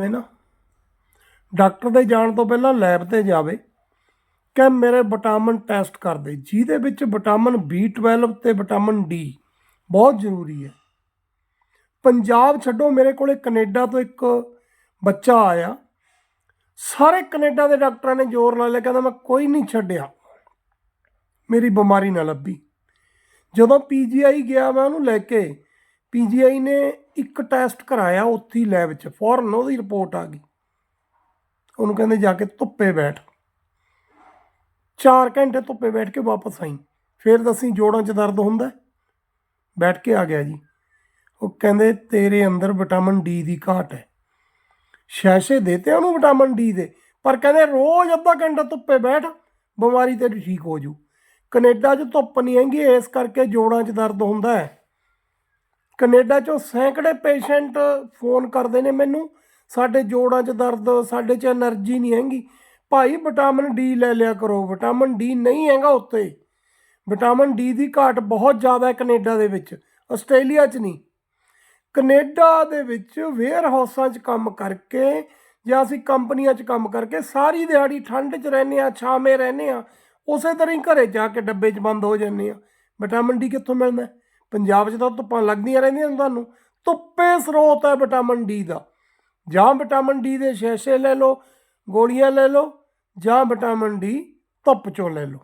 ਹੈ ਨਾ? ਡਾਕਟਰ ਦੇ ਜਾਣ ਤੋਂ ਪਹਿਲਾਂ ਲੈਬ ਤੇ ਜਾਵੇ ਕਿ ਮੇਰੇ ਵਿਟਾਮਿਨ ਟੈਸਟ ਕਰ ਦੇ, ਜਿਹਦੇ ਵਿੱਚ ਵਿਟਾਮਿਨ B12 ਤੇ ਵਿਟਾਮਿਨ D ਬਹੁਤ ਜ਼ਰੂਰੀ ਹੈ। ਪੰਜਾਬ ਛੱਡੋ, ਮੇਰੇ ਕੋਲੇ ਕੈਨੇਡਾ ਤੋਂ ਇੱਕ ਬੱਚਾ ਆਇਆ। ਸਾਰੇ ਕੈਨੇਡਾ ਦੇ ਡਾਕਟਰਾਂ ਨੇ ਜ਼ੋਰ ਲਾ ਲਿਆ, ਕਹਿੰਦਾ ਮੈਂ ਕੋਈ ਨਹੀਂ ਛੱਡਿਆ। ਮੇਰੀ ਬਿਮਾਰੀ ਨਾ ਲੱਭੀ। ਜਦੋਂ ਪੀਜੀਆਈ ਗਿਆ, ਮੈਂ ਉਹਨੂੰ ਲੈ ਕੇ ਪੀਜੀਆਈ ਨੇ ਇੱਕ ਟੈਸਟ ਕਰਾਇਆ ਉੱਥੇ ਲੈਬ 'ਚ, ਫੌਰਨ ਉਹਦੀ ਰਿਪੋਰਟ ਆ ਗਈ। ਉਹਨੂੰ ਕਹਿੰਦੇ ਜਾ ਕੇ ਧੁੱਪੇ ਬੈਠ। 4 ਘੰਟੇ ਧੁੱਪੇ ਬੈਠ ਕੇ ਵਾਪਸ ਆਈ। ਫਿਰ ਦੱਸੀ ਜੋੜਾਂ 'ਚ ਦਰਦ ਹੁੰਦਾ। ਬੈਠ ਕੇ ਆ ਗਿਆ ਜੀ। ਉਹ ਕਹਿੰਦੇ, ਤੇਰੇ ਅੰਦਰ ਵਿਟਾਮਿਨ ਡੀ ਦੀ ਘਾਟ ਹੈ। ਸ਼ੈਸ਼ੇ ਦੇਤੇ ਉਹਨੂੰ ਵਿਟਾਮਿਨ ਡੀ ਦੇ। ਪਰ ਕਹਿੰਦੇ ਰੋਜ਼ ਅੱਧਾ ਘੰਟਾ ਧੁੱਪੇ ਬੈਠ, ਬਿਮਾਰੀ ਤੇਰੀ ਠੀਕ ਹੋ ਜੂ। ਕੈਨੇਡਾ 'ਚ ਧੁੱਪ ਨਹੀਂ ਹੈਗੀ, ਇਸ ਕਰਕੇ ਜੋੜਾਂ 'ਚ ਦਰਦ ਹੁੰਦਾ ਹੈ। ਕੈਨੇਡਾ ਚੋਂ ਸੈਂਕੜੇ ਪੇਸ਼ੈਂਟ ਫੋਨ ਕਰਦੇ ਨੇ ਮੈਨੂੰ। ਸਾਡੇ ਜੋੜਾਂ 'ਚ ਦਰਦ, ਸਾਡੇ 'ਚ એનર્ਜੀ ਨਹੀਂ ਹੈਗੀ। ਭਾਈ, ਵਿਟਾਮਿਨ ਡੀ ਲੈ ਲਿਆ ਕਰੋ। ਵਿਟਾਮਿਨ ਡੀ ਨਹੀਂ ਹੈਗਾ ਉੱਤੇ। ਵਿਟਾਮਿਨ ਡੀ ਦੀ ਘਾਟ ਬਹੁਤ ਜ਼ਿਆਦਾ ਹੈ ਕੈਨੇਡਾ ਦੇ ਵਿੱਚ। ਆਸਟ੍ਰੇਲੀਆ 'ਚ ਨਹੀਂ। ਕੈਨੇਡਾ ਦੇ ਵਿੱਚ ਵੇਅਰ ਹਾਊਸਾਂ 'ਚ ਕੰਮ ਕਰਕੇ ਜਾਂ ਅਸੀਂ ਕੰਪਨੀਆਂ 'ਚ ਕੰਮ ਕਰਕੇ ਸਾਰੀ ਦਿਹਾੜੀ ਠੰਡ 'ਚ ਰਹਿੰਦੇ ਆ ਛਾਵੇਂ ਰਹਿੰਦੇ ਆ ਉਸੇ ਤਰ੍ਹਾਂ ਹੀ ਘਰੇ ਜਾ ਕੇ ਡੱਬੇ 'ਚ ਬੰਦ ਹੋ ਜਾਂਦੇ ਆ ਵਿਟਾਮਿਨ ਡੀ ਕਿੱਥੋਂ ਮਿਲਦਾ ਪੰਜਾਬ 'ਚ ਤਾਂ ਧੁੱਪਾਂ ਲੱਗਦੀਆਂ ਰਹਿੰਦੀਆਂ ਨੇ ਤੁਹਾਨੂੰ। ਧੁੱਪੇ ਸਰੋਤ ਹੈ ਵਿਟਾਮਿਨ ਡੀ ਦਾ। ਜਾਂ ਵਿਟਾਮਿਨ ਡੀ ਦੇ ਸ਼ੈਸ਼ੇ ਲੈ ਲਓ, ਗੋਲੀਆਂ ਲੈ ਲਓ, ਜਾਂ ਵਿਟਾਮਿਨ ਡੀ ਧੁੱਪ 'ਚੋਂ ਲੈ ਲਓ।